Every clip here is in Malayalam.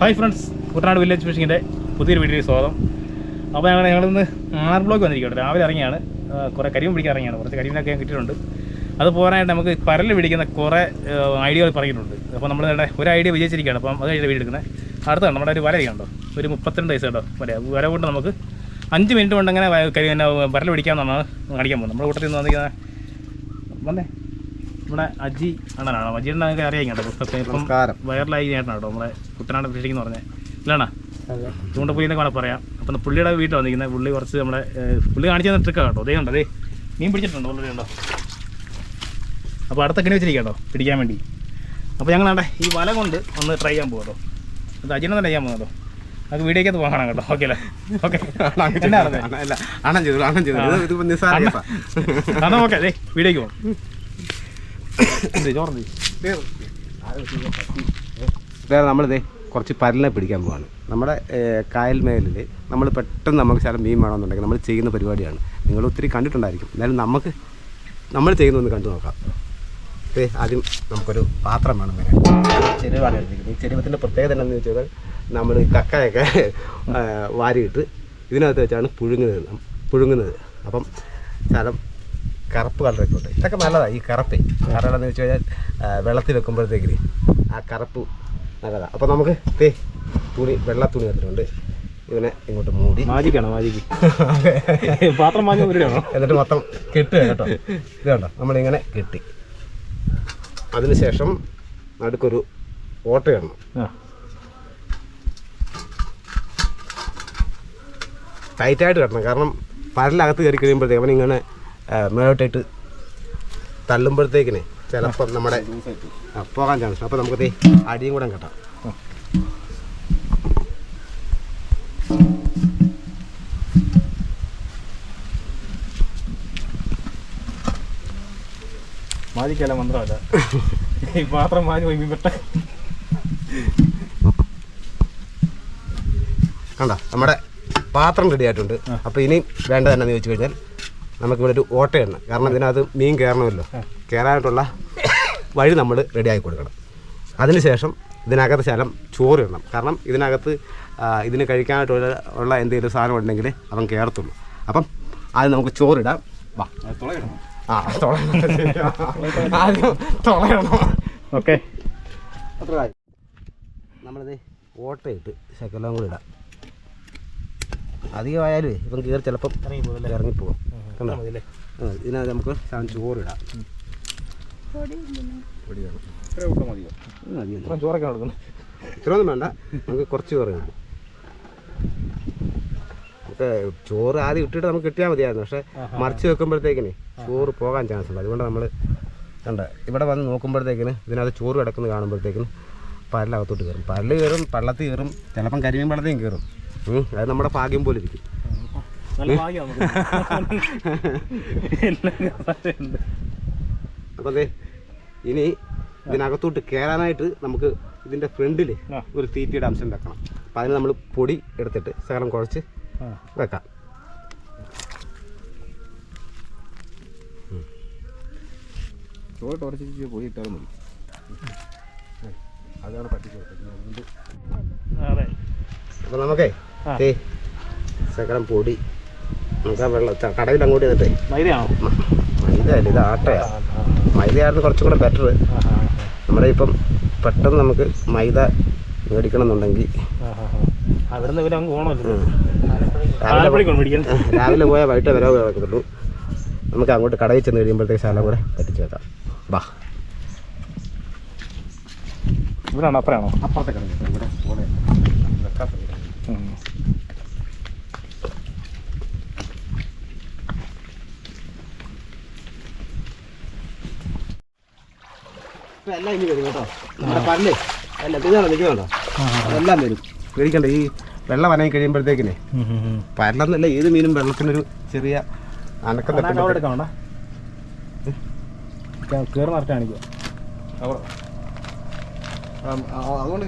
ഹായ് ഫ്രണ്ട്സ് കുട്ടനാട് വില്ലേജ് ഫിഷിങ്ങിന്റെ പുതിയൊരു വീഡിയോയിൽ സ്വാഗതം. അപ്പോൾ ഞങ്ങൾ ഞങ്ങളിന്ന് ആർ ബ്ലോക്ക് വന്നിരിക്കുകയാണ്. രാവിലെ ഇറങ്ങിയാണ്. കുറേ കരിമീൻ പിടിക്കാൻ ഇറങ്ങിയാണ്. കുറച്ച് കരിമീനൊക്കെ കിട്ടിയിട്ടുണ്ട്. അത് തന്നെ നമുക്ക് പരൽ പിടിക്കുന്ന കുറേ ഐഡിയകൾ പറഞ്ഞിട്ടുണ്ട് അപ്പോൾ നമ്മൾ ഒരു ഐഡിയ വിജയിച്ചിരിക്കുകയാണ്. അപ്പം അത് കഴിഞ്ഞ് എടുക്കുന്നത്. അടുത്താണ് നമ്മുടെ ഒരു വല കണ്ടോ ഒരു മുപ്പത്തിരണ്ട് വയസ്സ് കേട്ടോ വര വര കൊണ്ട് നമുക്ക് അഞ്ച് മിനിറ്റ് കൊണ്ട് അങ്ങനെ കരി പരൽ പിടിക്കാമെന്നാണ് കാണിക്കാൻ പോകുന്നത്. നമ്മുടെ കൂട്ടത്തിൽ നിന്ന് വന്നിരിക്കുന്ന വന്നേ. നമ്മുടെ അജി അണ്ണനാണോ. അജി അണ്ണനൊക്കെ അറിയാം കേട്ടോ പുസ്തകത്തെ ഇപ്പം നമ്മളെ വൈറലായി ചേട്ടനാണ് കേട്ടോ നമ്മുടെ കുട്ടനാട് ഫിഷിംഗ് എന്ന് പറഞ്ഞത് ഇല്ലാണോ ചൂണ്ടപ്പുലിന്നൊക്കെ വേണം പറയാം. അപ്പം പുള്ളിയുടെ വീട്ടിൽ വന്നിരിക്കുന്നത് പുള്ളി കുറച്ച് നമ്മുടെ പുള്ളി കാണിച്ചു തന്ന ട്രിക്കാണ് കേട്ടോ. അതേ ഉണ്ടോ അതേ മീൻ പിടിച്ചിട്ടുണ്ടോ ഓൾറെഡി ഉണ്ടോ അപ്പോൾ അടുത്ത കിണി വെച്ചിരിക്കാം കേട്ടോ പിടിക്കാൻ വേണ്ടി. അപ്പോൾ ഞങ്ങൾ വേണ്ട ഈ വല കൊണ്ട് ഒന്ന് ട്രൈ ചെയ്യാൻ പോകട്ടോ അത് അജിനെ തന്നെ ചെയ്യാൻ പോകും കേട്ടോ. നമുക്ക് വീഡിയോക്കകത്ത് പോകണം കേട്ടോ. ഓക്കെ അല്ലേ? ഓക്കെ. അണ്ണൻ ചെയ്തു അണ്ണൻ ചെയ്തു. ഇത് നിസ്സാര ഓക്കെ അതെ വീഡിയോക്ക് പോകാം എന്ത് ചോർന്ന് വേറെ നമ്മളിതേ കുറച്ച് പരലിനെ പിടിക്കാൻ പോവാണ്. നമ്മുടെ കായൽ മേലിൽ നമ്മൾ പെട്ടെന്ന് നമുക്ക് ശരം മീൻ വേണമെന്നുണ്ടെങ്കിൽ നമ്മൾ ചെയ്യുന്ന പരിപാടിയാണ്. നിങ്ങൾ ഒത്തിരി കണ്ടിട്ടുണ്ടായിരിക്കും. എന്നാലും നമുക്ക് നമ്മൾ ചെയ്യുന്നൊന്ന് കണ്ടു നോക്കാം. ഏ ആദ്യം നമുക്കൊരു പാത്രം വേണം വരാൻ. ചെരുവാണ് ഈ ചെരുവത്തിന്റെ പ്രത്യേകത എന്താണെന്ന് വെച്ചാൽ നമ്മൾ കക്കയൊക്കെ വാരിയിട്ട് ഇതിനകത്ത് വെച്ചാണ് പുഴുങ്ങുന്നത്. പുഴുങ്ങുന്നത്. അപ്പം ശകലം കറുപ്പ് കളറൊക്കെ ഉണ്ട്. ഇതൊക്കെ നല്ലതാണ് ഈ കറുപ്പ്. കാരണം എന്താണെന്ന് വെച്ച് കഴിഞ്ഞാൽ വെള്ളത്തിൽ വെക്കുമ്പോഴത്തേക്കിന് ആ കറുപ്പ് നല്ലതാണ് അപ്പോൾ നമുക്ക് തേ തുണി വെള്ള തുണി വന്നിട്ടുണ്ട് ഇവനെ ഇങ്ങോട്ട് മൂടി. മാജിക്കാണോ മാജിക്ക്? പാത്രം മാഞ്ഞ എന്നിട്ട് മൊത്തം കെട്ടുക കേട്ടോ. ഇത് കണ്ടോ? നമ്മളിങ്ങനെ കെട്ടി. അതിനുശേഷം നടുക്കൊരു ഓട്ട കാണണം. ടൈറ്റായിട്ട് കെട്ടണം. കാരണം പരലകത്ത് കയറി കഴിയുമ്പോഴത്തേക്ക് അവനിങ്ങനെ ആ, മേലോട്ടായിട്ട് തള്ളുമ്പോഴത്തേക്കിന് ചിലപ്പം നമ്മുടെ പോകാൻ ചാൻസ് അപ്പോൾ നമുക്ക് അടിയും കൂടെ കെട്ടാം മാജിക്കല്ല മന്ത്രമല്ല മാത്രം മാഞ്ഞു പോയി പെട്ട കണ്ട? നമ്മുടെ പാത്രം റെഡി ആയിട്ടുണ്ട്. അപ്പോൾ ഇനി വേണ്ടത് എന്നാന്ന് ചോദിച്ചു കഴിഞ്ഞാൽ നമുക്കിവിടെ ഒരു ഓട്ട എണ്ണ കാരണം ഇതിനകത്ത് മീൻ കയറണമല്ലോ. കയറാനായിട്ടുള്ള വഴി നമ്മൾ റെഡി ആക്കി കൊടുക്കണം. അതിനുശേഷം ഇതിനകത്ത് ശലം ചോറ് ഇടണം. കാരണം ഇതിനകത്ത് ഇതിന് കഴിക്കാനായിട്ടുള്ള ഉള്ള എന്തെങ്കിലും സാധനം ഉണ്ടെങ്കിൽ അവൻ കയറത്തുള്ളൂ. അപ്പം അത് നമുക്ക് ചോറിടാം വാ. ആ തുളയിടണം ആദ്യം തുളയിടണം ഓക്കെ. അത്ര കാര്യം നമ്മളിത് ഓട്ടയിട്ട് ശകലം കൂടി ഇടാം. അധികമായാലും ഇപ്പം കയറി ചിലപ്പം ഇറങ്ങിപ്പോകും. കണ്ടോ ഇതിനകത്ത് നമുക്ക് ചോറിടാം. ചോറൊക്കെ ഇത്രയൊന്നും വേണ്ട. നമുക്ക് കുറച്ച് ചോറ് നമുക്ക് ചോറ് ആദ്യം ഇട്ടിട്ട് നമുക്ക് കിട്ടിയാൽ മതിയായിരുന്നു. പക്ഷെ മറിച്ച് വെക്കുമ്പോഴത്തേക്കിന് ചോറ് പോകാൻ ചാൻസ് ഉണ്ട്. അതുകൊണ്ട് നമ്മൾ കണ്ട ഇവിടെ വന്ന് നോക്കുമ്പോഴത്തേക്കിന് ഇതിനകത്ത് ചോറ് കിടക്കുന്നത് കാണുമ്പോഴത്തേക്കിന് പരലകത്തോട്ട് കയറും. പരൽ കയറും പള്ളത്തിൽ കയറും ചിലപ്പം കരിമീൻ പള്ളത്തേയും കയറും. അത് നമ്മുടെ ഭാഗ്യം പോലെ ഇരിക്കും. നല്ല ഭാഗ്യം നമുക്ക്. അപ്പം അതെ ഇനി ഇതിനകത്തോട്ട് കയറാനായിട്ട് നമുക്ക് ഇതിന്റെ ഫ്രണ്ടിൽ ഒരു തീറ്റയുടെ അംശം വെക്കണം. അപ്പം അതിന് നമ്മൾ പൊടി എടുത്തിട്ട് ശകലം കുഴച്ച് വെക്കാം. ചോറ് കുറച്ച് പോയി ഇട്ടാലും മതി. അതാണ് പറ്റിച്ചു അതെ. അപ്പം നമുക്കേ ശകലം പൊടി നമുക്ക് ആ വെള്ളം കടയിൽ അങ്ങോട്ട് ചെയ്തിട്ടേ മൈദയാണോ? മ- മൈദ അല്ല ഇത് ആട്ടയാ. മൈദയായിരുന്നു കുറച്ചും കൂടെ ബെറ്റർ നമ്മുടെ ഇപ്പം പെട്ടെന്ന് നമുക്ക് മൈദ മേടിക്കണം എന്നുണ്ടെങ്കിൽ രാവിലെ പോയാൽ വൈകിട്ട് വരവ് കിടക്കത്തുള്ളൂ നമുക്ക് അങ്ങോട്ട് കടയിൽ ചെന്ന് കഴിയുമ്പോഴത്തേക്ക് ശാലം കൂടെ പറ്റിച്ചു വെക്കാം. ബാ. ഇവിടെയാണോ അപ്പുറയാണോ അപ്പുറത്തെ കടയിൽ. ഇവിടെ ഇവിടെ വെക്കാൻ ഇപ്പം എല്ലാം ഇനി വരും കേട്ടോ. നമ്മുടെ പല്ലേ. അല്ല ഇതാണ് നിൽക്കുന്നുണ്ടോ അതെല്ലാം വരും. പേടിക്കണ്ട ഈ വെള്ളം വനങ്ങി കഴിയുമ്പോഴത്തേക്കിനെ പരലെന്നല്ല ഏത് മീനും വെള്ളത്തിനൊരു ചെറിയ അനക്കം കയറി നിറച്ച് കാണിക്കുക അതുകൊണ്ട്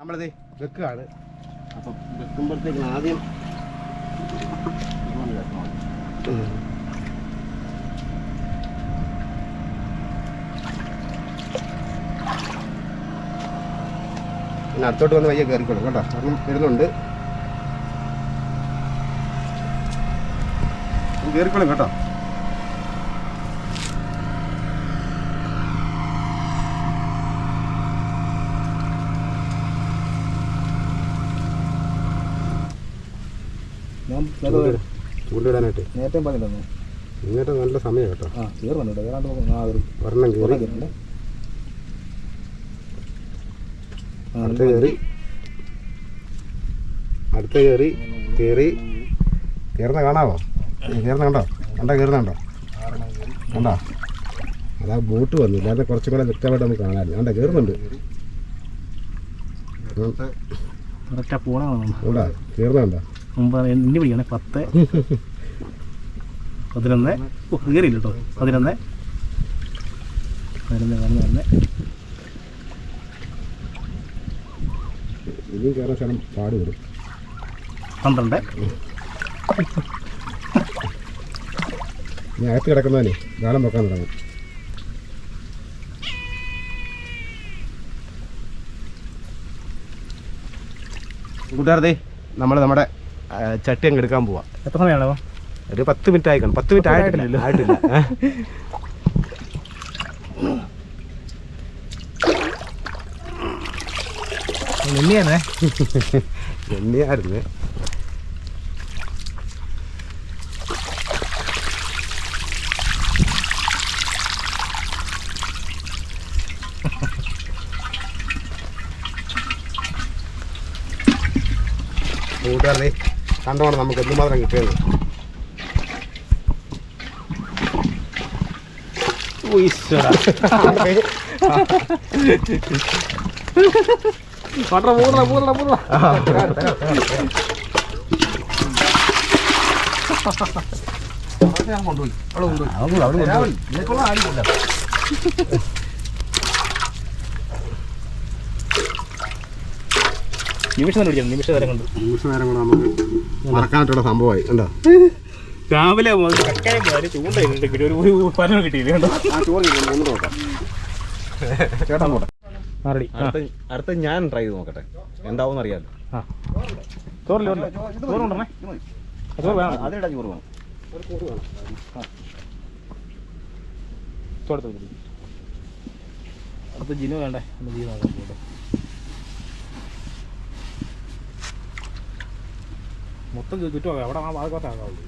നമ്മളിത് വെക്കുകയാണ്. അപ്പം വെക്കുമ്പോഴത്തേക്കിന് ആദ്യം പിന്നെ അടുത്തോട്ട് വന്ന് വയ്യ കയറിക്കോളും കേട്ടോ. കാരണം വരുന്നുണ്ട്. കയറിക്കോളും കേട്ടോ. ചൂണ്ടിടാനായിട്ട് നേരത്തെ പറഞ്ഞിട്ടുണ്ടോ ഇങ്ങോട്ട് നല്ല സമയം കേട്ടോ. ആ കയറുന്നുണ്ട് കയറാണ്ട് ആ കയറി ഒരെണ്ണം കയറി കയറുന്നുണ്ട് ആ അടുത്ത കയറി. അടുത്ത കയറി കയറി. കയറുന്ന കാണാവോ? കയറുന്ന കണ്ടോ? കണ്ടോ കയറുന്ന കണ്ടോ? കണ്ടോ? അതാ ബോട്ട് വന്നു. ഇല്ലാതെ കുറച്ചും കൂടെ വ്യക്തമായിട്ട് നമുക്ക് കാണാമായിരുന്നു കണ്ടോ കയറുന്നുണ്ട്. ഇവിടെ കയറുന്നുണ്ടോ പിടിക്കണേ? പത്ത്. പതിനൊന്ന്. കയറിയില്ല കേട്ടോ. പതിനൊന്ന് പതിനൊന്ന് പതിനൊന്ന്. ഇനിയും കയറാൻ സ്ഥലം വരും. പന്ത്രണ്ട്. ഇനി അകത്ത് കിടക്കുന്നവനെ ഗാലം വെക്കാൻ തുടങ്ങും. കൂട്ടുകാരതേ നമ്മൾ നമ്മുടെ ചട്ടി അങ്ങ് എടുക്കാൻ പോവാം. എത്ര സമയമാണോ ഒരു പത്ത് മിനിറ്റ് ആയിക്കണം പത്ത് മിനിറ്റ് ആയിട്ടില്ല. ആയിട്ടില്ല. ഏ? നെല്ലിയായിരുന്നു. എണ്ണയായിരുന്നു കണ്ടോണം നമുക്ക് എന്തുമാത്രം കിട്ടിയത്. പട്ടണ പൂർണ പൂർണ പൂർണ നിമിഷം പിടിക്കണം നിമിഷ നേരം കൊണ്ട്. നിമിഷ നേരം കൊണ്ട് നമുക്ക് മറക്കാനായിട്ടുള്ള സംഭവമായി. ഉണ്ടോ രാവിലെ കക്കായം പോയാൽ ചൂണ്ട കിട്ടി ഒരു ഒരു കിട്ടിയില്ലേ? കണ്ടോ? ആ മൂന്ന് നോക്കാം. ചേട്ടാ റെഡി അടുത്ത അടുത്ത ഞാൻ ട്രൈ ചെയ്ത് നോക്കട്ടെ. എന്താവും അറിയാലോ. ചോറില്ല ചോറില്ല ചോറ് കൊണ്ടുവരണേ. ചോറ് വേണം. അതിടാ ചോറ് വേണം. ചോറ് അടുത്ത ജിനു വേണ്ടേ? ജീവ നോക്കാം പോട്ടെ. മൊത്തം. അവിടെ ആ ഭാഗത്താക്കാവുള്ളൂ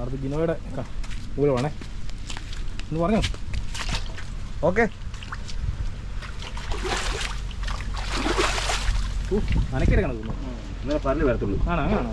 അടുത്ത ജിനോയുടെ ഊല വേണേ പറഞ്ഞു. ഓക്കെ. അനക്കെടുക്കണം ഇന്നലെ പറഞ്ഞു വരത്തുള്ളൂ. ആണോ ആണോ?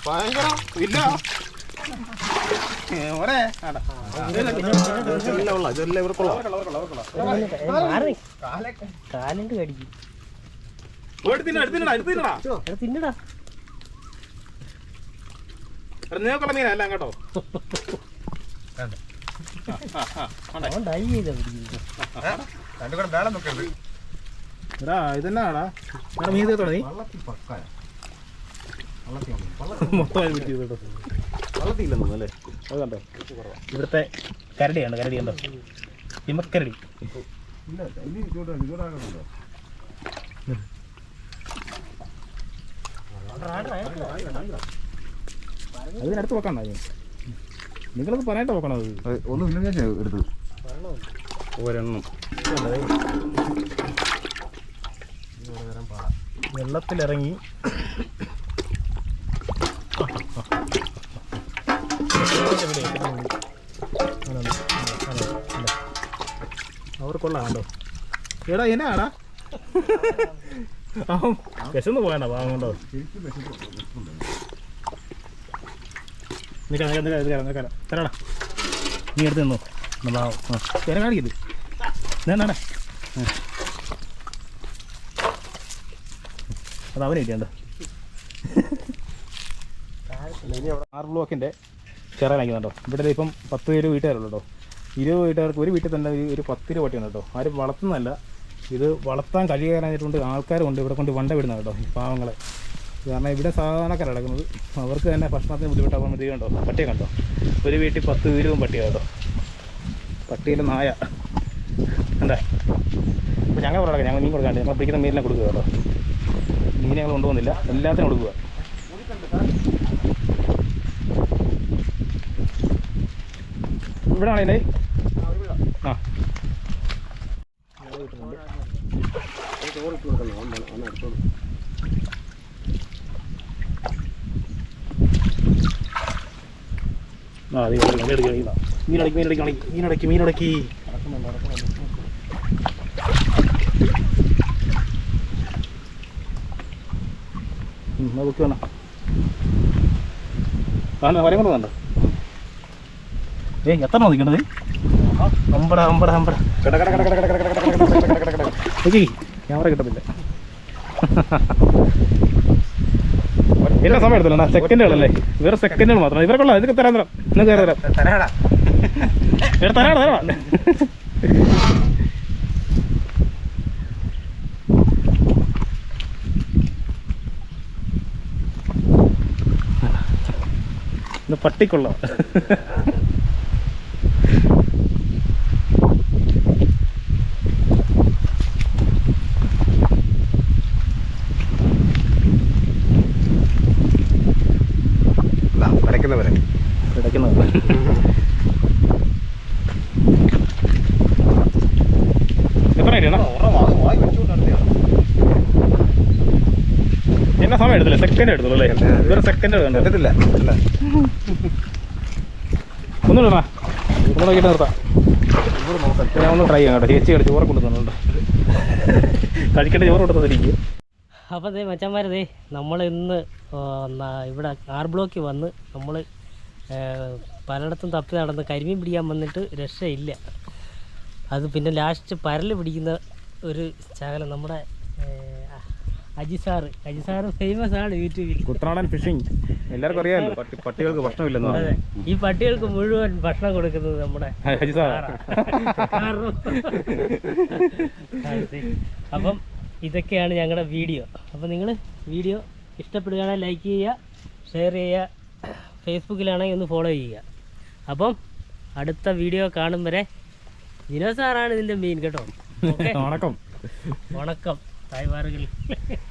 കേട്ടോ ഇല്ല. ഡൈ ചെയ്താ പിടിക്കുന്നത് രണ്ടും കൂടെ വേളം നോക്കരുത് എടാ ഇതെന്നാടാ? മീൻ നീ പക്കായ മൊത്തമായി പിടിച്ചു കേട്ടോ വള്ളത്തില്ലെന്നു അല്ലേ? അത് കണ്ടോ? ഇവിടുത്തെ കരടിയാണ് കരടി കണ്ടോ ഹിമക്കരടി അതിനടുത്ത് വെക്കണ്ട നിങ്ങളത് പറയാനായിട്ട് വെക്കണം അത്. ഒന്നും ഞാൻ എടുത്തു. ഒരെണ്ണം. വെള്ളത്തിലിറങ്ങി കണ്ടോ എടാ എന്നാടാ? വിശന്ന് പോയാണോ വാങ്ങണ്ടോ കൊണ്ടോ. നിൽക്കാം നിൽക്കാം നിൽക്കാം നിൽക്കാം തരാടാ. നീ എടുത്ത് നിന്നോ. തരാൻ കാണിക്കരുത് എന്നാടാ അത് അവനെ കിട്ടിയണ്ട? ആറ് ബ്ലോക്കിന്റെ ചിറനാക്കുന്നുണ്ടോ ഇവിടെ ദേ ഇപ്പം പത്ത് പേര് വീട്ടുകാരുള്ളൂ കേട്ടോ. ഇരുപത് വീട്ടുകാർക്ക് ഒരു വീട്ടിൽ തന്നെ ഒരു- പത്ത് രൂപ പട്ടിയുണ്ട് കേട്ടോ. ആരും വളർത്തുന്നതല്ല. ഇത് വളർത്താൻ കഴിയാനായിട്ടുണ്ട് ആൾക്കാരുണ്ട്. ഇവിടെ കൊണ്ട് വണ്ട വിടുന്നത് കേട്ടോ ഈ പാവങ്ങളെ. കാരണം ഇവിടെ സാധാരണക്കാർ കിടക്കുന്നത് അവർക്ക് തന്നെ ഭക്ഷണത്തിന് ബുദ്ധിമുട്ടാകുമ്പോൾ മതി കണ്ടോ? പട്ടിയെ കണ്ടോ? ഒരു വീട്ടിൽ പത്ത് വീരവും പട്ടിയാണ് കേട്ടോ. പട്ടിയിലെ നായ. എന്താ അപ്പോൾ ഞങ്ങൾ കൊടുക്കാം ഞങ്ങൾ മീൻ കൊടുക്കാണ്ട്. ഞങ്ങൾ പിടിക്കുന്ന മീനിനെ കൊടുക്കുക കേട്ടോ. മീൻ ഞങ്ങൾ കൊണ്ടുപോകുന്നില്ല. എല്ലാത്തിനും കൊടുക്കുക. ഇവിടെ ആണല്ലേ ആ ആ മീനടക്കി മീനടക്കി മീനടക്കി മീനടക്കി മീനടക്കി ബുക്ക് വേണം ആ വരം കൊണ്ട് വേണ്ട ഏയ് എത്ര നോക്കിക്കണത് അമ്പട അമ്പട അമ്പട ക്യാമറ കിട്ടത്തില്ല എല്ലാ സമയം എടുത്തില്ല സെക്കൻഡുകളല്ലേ വേറെ സെക്കൻഡുകൾ മാത്രമാണ് ഇവരെ കൊള്ളാം ഇതൊക്കെ തരാൻ തരാം തരാം തരാടാ തരാടാ ഇത് പട്ടിക്കുള്ള വരയ്ക്കുന്നവരെ കിടക്കുന്നത് എത്ര എന്നാ സമയം എടുത്തില്ല. സെക്കൻഡ് എടുത്തുള്ളൂ അല്ലേ? ഇതൊരു സെക്കൻഡ് എടുത്തില്ല അല്ല. ഒന്നും ഇടണ? ഒന്ന് നോക്കിയിട്ട് നിർത്താം. ഞാൻ ഒന്ന് ട്രൈ ചെയ്യാം കേട്ടോ. ചേച്ചി കളി ചോറ് കൊണ്ടുതന്നുണ്ട് കഴിക്കേണ്ട ചോറ് കൊടുത്തതിരിക്കും അപ്പോൾ ദേ മച്ചന്മാരതേ നമ്മൾ ഇന്ന് ഇവിടെ ആർ ബ്ലോക്കിൽ വന്ന് നമ്മൾ പലയിടത്തും തപ്പി നടന്ന് കരിമീൻ പിടിക്കാൻ വന്നിട്ട് രക്ഷയില്ല. അത് പിന്നെ ലാസ്റ്റ് പരൽ പിടിക്കുന്ന ഒരു ശകലം നമ്മുടെ അജിസാറ് അജിസാറ് ഫേമസ് ആണ് യൂട്യൂബിൽ. കുട്ടനാടൻ ഫിഷിംഗ് എല്ലാവർക്കും അറിയാമല്ലോ പട്ടി പട്ടികൾക്ക് ഭക്ഷണമില്ലെന്ന് അതെ. ഈ പട്ടികൾക്ക് മുഴുവൻ ഭക്ഷണം കൊടുക്കുന്നത് നമ്മുടെ. അപ്പം ഇതൊക്കെയാണ് ഞങ്ങളുടെ വീഡിയോ. അപ്പം നിങ്ങൾ വീഡിയോ ഇഷ്ടപ്പെടുകയാണെങ്കിൽ ലൈക്ക് ചെയ്യുക ഷെയർ ചെയ്യുക ഫേസ്ബുക്കിലാണെങ്കിൽ ഒന്ന് ഫോളോ ചെയ്യുക. അപ്പം അടുത്ത വീഡിയോ കാണും വരെ ജിനോ സാറാണ് ഇതിന്റെ മെയിൻ കേട്ടോ. വണക്കം. വണക്കം. തായ്വാറുകൾ